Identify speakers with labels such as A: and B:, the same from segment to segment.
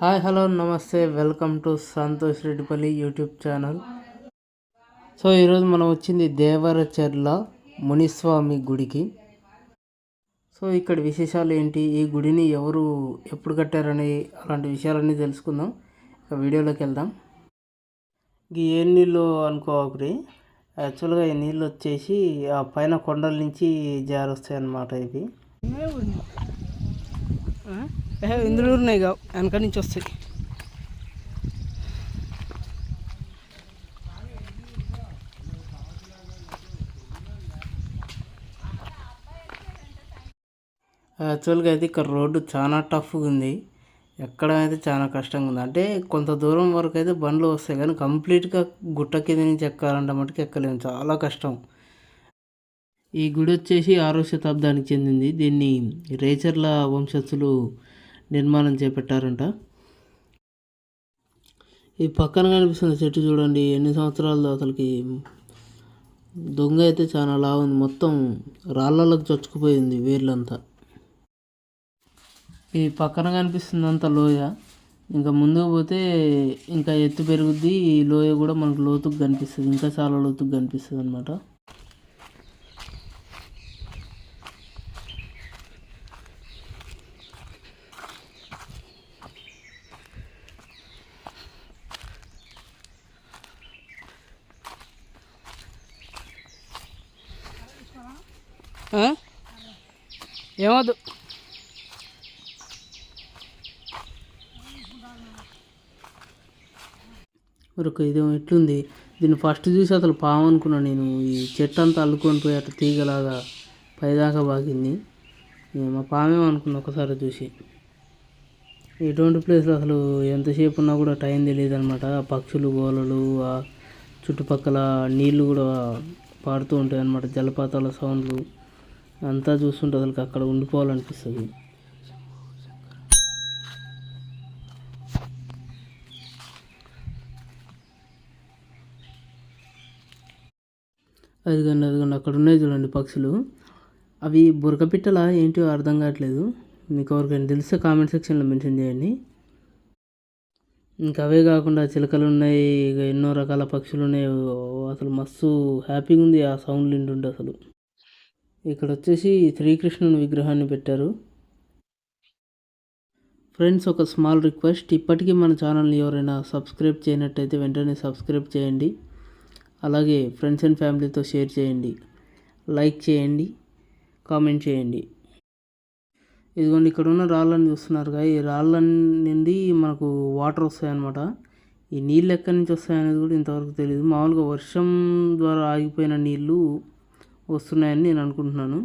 A: Hi hello నమస్తే welcome to Santosh Reddipalli YouTube channel. So ఈరోజు మనం వచ్చింది దేవరచెర్ల మునిస్వామి గుడికి. సో ఇక్కడ విశేషాలు ఏంటి? ఈ గుడిని ఎవరు ఎప్పుడు కట్టారని అలాంటి విషయాలన్నీ తెలుసుకుందాం. ఇక వీడియోలోకి వెళ్దాం. ఈ ఏ నీళ్ళు అనుకోకరి యాక్చువల్గా ఈ నీళ్ళు వచ్చేసి ఆ పైన కొండల నుంచి జారొస్తాయి అన్నమాట ఇవి ఇందులో ఉన్నాయి కావు వెనక నుంచి వస్తాయి. యాక్చువల్గా అయితే ఇక్కడ రోడ్డు చాలా టఫ్గా ఉంది. ఎక్కడ అయితే చాలా కష్టంగా ఉంది. అంటే కొంత దూరం వరకు అయితే బండ్లు వస్తాయి కానీ కంప్లీట్గా గుట్ట కింద నుంచి ఎక్కాలంటే మటుకు ఎక్కలేము. చాలా కష్టం. ఈ గుడి వచ్చేసి ఆరో శతాబ్దానికి చెందింది. దీన్ని రేచర్ల వంశస్థులు నిర్మాణం చేపట్టారంట. ఈ పక్కన కనిపిస్తున్న చెట్టు చూడండి ఎన్ని సంవత్సరాలతో అసలుకి దొంగ అయితే చాలా లావు ఉంది మొత్తం రాళ్ళలోకి చొచ్చుకుపోయింది వేర్లంతా ఈ పక్కన కనిపిస్తుందంత లోయ ఇంకా ముందుకు పోతే ఇంకా ఎత్తు పెరుగుద్ది. ఈ లోయ కూడా మనకు లోతుకు కనిపిస్తుంది ఇంకా చాలా లోతుకు కనిపిస్తుంది అనమాట ఏమద్దు. మరొక ఇది ఎట్లుంది? దీన్ని ఫస్ట్ చూసి అసలు పాము అనుకున్నాను నేను. ఈ చెట్టు అంతా అల్లుకొని పోయి అట్లా తీగలాగా పైదాకా బాగింది. మా పామేమనుకున్నా ఒకసారి చూసి. ఎటువంటి ప్లేస్లో అసలు ఎంతసేపు ఉన్నా కూడా టైం తెలియదు అనమాట పక్షులు గోలలు ఆ చుట్టుపక్కల నీళ్ళు కూడా పాడుతూ ఉంటాయి అన్నమాట జలపాతాల సౌండ్లు అంతా చూస్తుంటే అసలు అక్కడ ఉండిపోవాలనిపిస్తుంది. అదిగండి అదిగండి అక్కడ ఉన్నాయి చూడండి పక్షులు. అవి బురకపిట్టలా ఏంటో అర్థం కావట్లేదు. మీకు ఎవరికైనా తెలిస్తే కామెంట్ సెక్షన్లో మెన్షన్ చేయండి. ఇంకా అవే కాకుండా చిలకలు ఉన్నాయి ఇక ఎన్నో రకాల పక్షులు ఉన్నాయి. అసలు మస్తు హ్యాపీగా ఉంది ఆ సౌండ్ వింటుంటే అసలు. ఇక్కడ వచ్చేసి శ్రీకృష్ణుని విగ్రహాన్ని పెట్టారు. ఫ్రెండ్స్ ఒక స్మాల్ రిక్వెస్ట్. ఇప్పటికీ మన ఛానల్ని ఎవరైనా సబ్స్క్రైబ్ చేయనట్టయితే వెంటనే సబ్స్క్రైబ్ చేయండి. అలాగే ఫ్రెండ్స్ అండ్ ఫ్యామిలీతో షేర్ చేయండి. లైక్ చేయండి. కామెంట్ చేయండి. ఇదిగోండి ఇక్కడ ఉన్న రాళ్ళని చూస్తున్నారుగా ఈ రాళ్ళ నుండి మనకు వాటర్ వస్తాయన్నమాట. ఈ నీళ్ళు ఎక్కడి నుంచి వస్తాయనేది కూడా ఇంతవరకు తెలియదు మామూలుగా వర్షం ద్వారా ఆగిపోయిన నీళ్ళు వస్తున్నాయని నేను అనుకుంటున్నాను.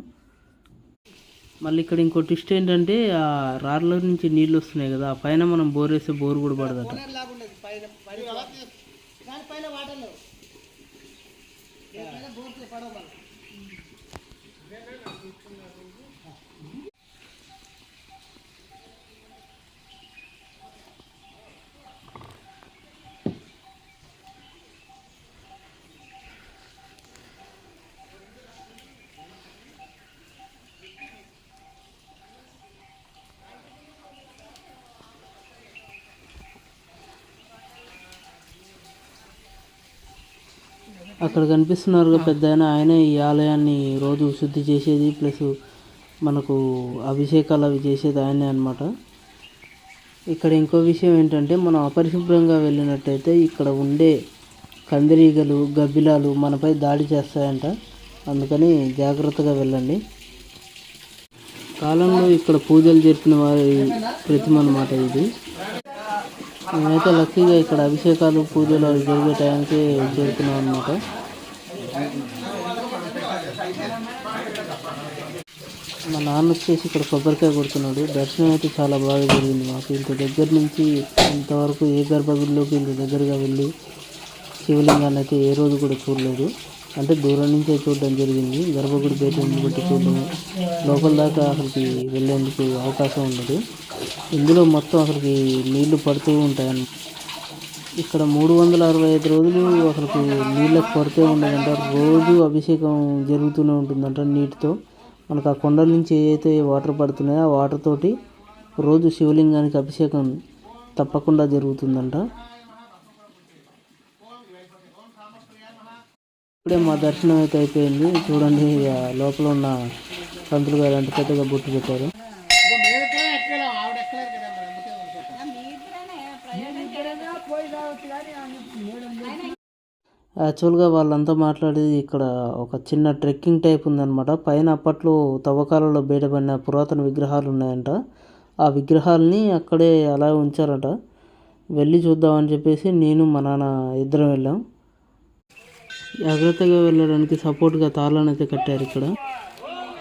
A: మళ్ళీ ఇక్కడ ఇంకో ట్విస్ట్ ఏంటంటే ఆ రార్ల నుంచి నీళ్ళు వస్తున్నాయి కదా ఆ పైన మనం బోర్ వేస్తే బోర్ కూడా పడదట. అక్కడ కనిపిస్తున్నారు పెద్ద ఆయన. ఆయనే ఈ ఆలయాన్ని రోజు శుద్ధి చేసేది ప్లస్ మనకు అభిషేకాలు అవి చేసేది ఆయనే అనమాట ఇక్కడ ఇంకో విషయం ఏంటంటే మనం అపరిశుభ్రంగా వెళ్ళినట్టయితే ఇక్కడ ఉండే కందిరీగలు గబ్బిలాలు మనపై దాడి చేస్తాయంట. అందుకని జాగ్రత్తగా వెళ్ళండి. కాలంలో ఇక్కడ పూజలు జరిపిన వారి ప్రతిమ అనమాట ఇది. మేమైతే లక్కీగా ఇక్కడ అభిషేకాలు పూజలు అవి జరిగే టైంకి చేరుకున్నాం అనమాట మా నాన్న వచ్చేసి ఇక్కడ కొబ్బరికాయ కొడుతున్నాడు. దర్శనం అయితే చాలా బాగా జరిగింది మాకు. ఇంత దగ్గర నుంచి ఇంతవరకు ఏ గర్భగుడిలోకి ఇంత దగ్గరగా వెళ్ళి శివలింగాన్ని అయితే ఏ రోజు కూడా చూడలేదు. అంటే దూరం నుంచే చూడడం జరిగింది. గర్భగుడి బయట బట్టి చూడడం లోపల దాకా అసలుకి వెళ్ళేందుకు అవకాశం ఉండదు ఇందులో మొత్తం అసలుకి నీళ్ళు పడుతూ ఉంటాయని ఇక్కడ మూడు వందల అరవై ఐదు రోజులు అసలుకి నీళ్ళకు పడుతూ ఉండదంట. రోజు అభిషేకం జరుగుతూనే ఉంటుందంట నీటితో. మనకు ఆ కొండల నుంచి ఏదైతే వాటర్ పడుతున్నాయో ఆ వాటర్ తోటి రోజు శివలింగానికి అభిషేకం తప్పకుండా జరుగుతుందంట. ఇప్పుడే మా దర్శనం అయితే అయిపోయింది. చూడండి లోపల ఉన్న పంతులు గారు అంత పెద్దగా బొట్టు పెట్టారు యాక్చువల్గా వాళ్ళంతా మాట్లాడేది ఇక్కడ ఒక చిన్న ట్రెక్కింగ్ టైప్ ఉందన్నమాట. పైన అప్పట్లో తవ్వకాలలో బయటపడిన పురాతన విగ్రహాలు ఉన్నాయంట. ఆ విగ్రహాలని అక్కడే అలా ఉంచారట. వెళ్ళి చూద్దామని చెప్పేసి నేను మా నాన్న ఇద్దరం వెళ్ళాం. జాగ్రత్తగా వెళ్ళడానికి సపోర్ట్గా తాళ్ళని అయితే కట్టారు ఇక్కడ.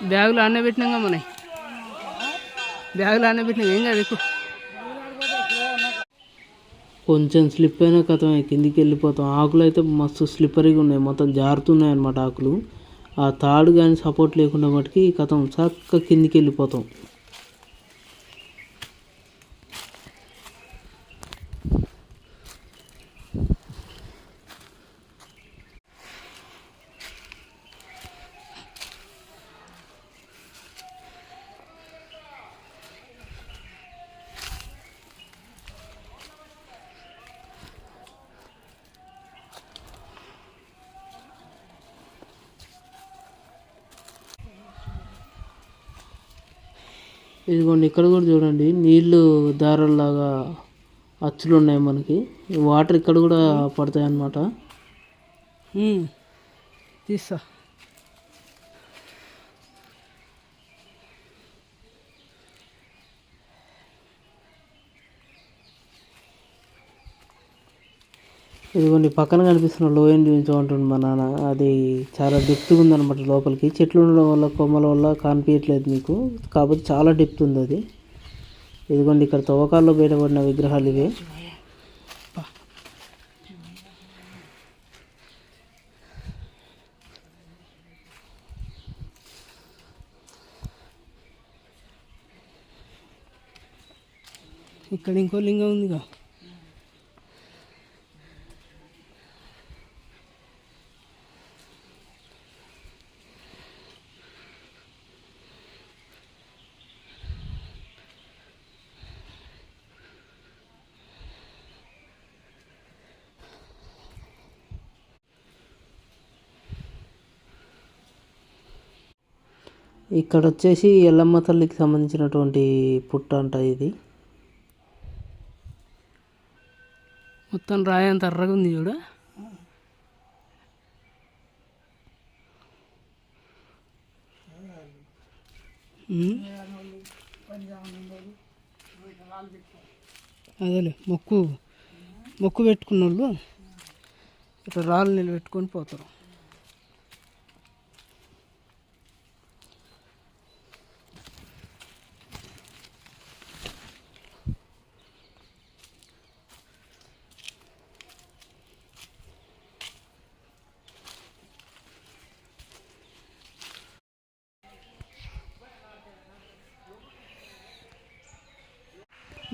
B: బ్యాగులు ఆనే పెట్టినాగా మన బ్యాగులు ఆనే పెట్టినా. ఏం కాదు ఎక్కువ.
A: కొంచెం స్లిప్ అయినా కథం కిందికి వెళ్ళిపోతాం. ఆకులు అయితే మస్తు స్లిప్పరీగా ఉన్నాయి. మొత్తం జారుతున్నాయి అన్నమాట ఆకులు. ఆ తాడు కానీ సపోర్ట్ లేకుండా మటుకి కథం చక్క కిందికి వెళ్ళిపోతాం. ఇదిగోండి ఇక్కడ కూడా చూడండి నీళ్ళు దారాల్లాగా అచ్చులు ఉన్నాయి మనకి. వాటర్ ఇక్కడ కూడా పడతాయి అన్నమాట
B: తీస్తా.
A: ఇదిగోండి పక్కన కనిపిస్తున్న లోయని చూపించమంటుంది మా నాన్న. అది చాలా డెప్త్గా ఉందన్నమాట లోపలికి. చెట్లు ఉండడం వల్ల కొమ్మల వల్ల కనిపించట్లేదు మీకు కాకపోతే చాలా డెప్త్ ఉంది అది. ఇదిగోండి ఇక్కడ తవ్వకాల్లో బయటపడిన విగ్రహాలు ఇవే.
B: ఇక్కడ ఇంకో లింగం ఉందిగా.
A: ఇక్కడ వచ్చేసి ఎల్లమ్మ తల్లికి సంబంధించినటువంటి పుట్ట అంట ఇది.
B: మొత్తం రాయి అంత ఎర్రగా ఉంది చూడ. అదేలే మొక్కు మొక్కు పెట్టుకున్న వాళ్ళు ఇట్లా రాళ్ళు నిలబెట్టుకొని పోతారు.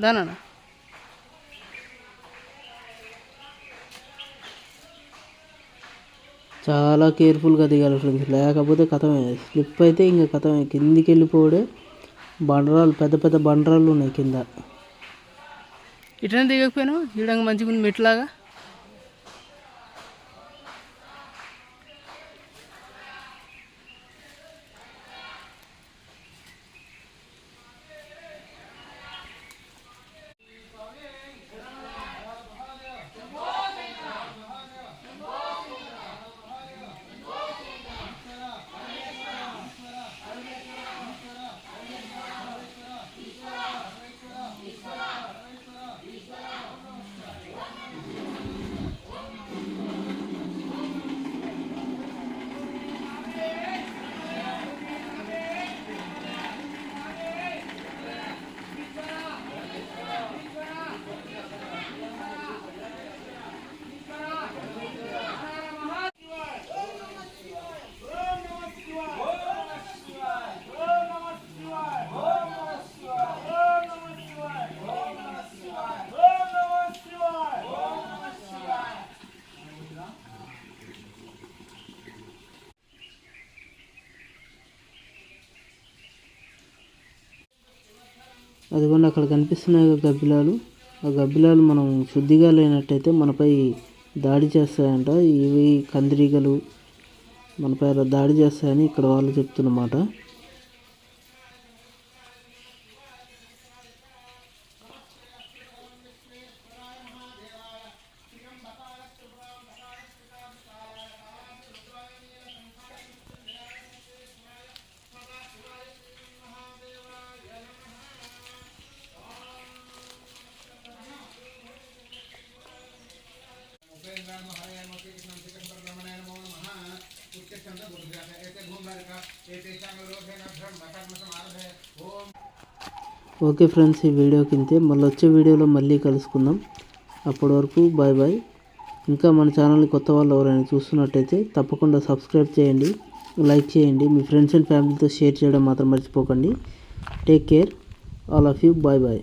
B: దానా
A: చాలా కేర్ఫుల్గా దిగాలి ఫ్రెండ్స్ లేకపోతే కథమే. స్లిప్ అయితే ఇంకా కథమే. కిందికి వెళ్ళిపోవడే బండరాలు పెద్ద పెద్ద బండరాలు ఉన్నాయి కింద.
B: ఇటనే దిగకపోయినావు? ఈడంగా మంచిగా ఉంది మెట్లాగా
A: అదిగోండి అక్కడ కనిపిస్తున్నాయి గబ్బిలాలు. ఆ గబ్బిలాలు మనం శుద్ధిగా లేనట్టయితే మనపై దాడి చేస్తాయంట. ఇవి కందిరీగలు మనపై దాడి చేస్తాయని ఇక్కడ వాళ్ళు చెప్తున్నమాట. ఓకే ఫ్రెండ్స్ ఈ వీడియోకి ఇంతే మళ్ళీ వచ్చే వీడియోలో మళ్ళీ కలుసుకుందాం. అప్పటి వరకు బాయ్ బాయ్. ఇంకా మన ఛానల్ని కొత్త వాళ్ళు ఎవరైనా చూస్తున్నట్టయితే తప్పకుండా సబ్స్క్రైబ్ చేయండి లైక్ చేయండి మీ ఫ్రెండ్స్ అండ్ ఫ్యామిలీతో షేర్ చేయడం మాత్రం మర్చిపోకండి. Take care all of you bye bye.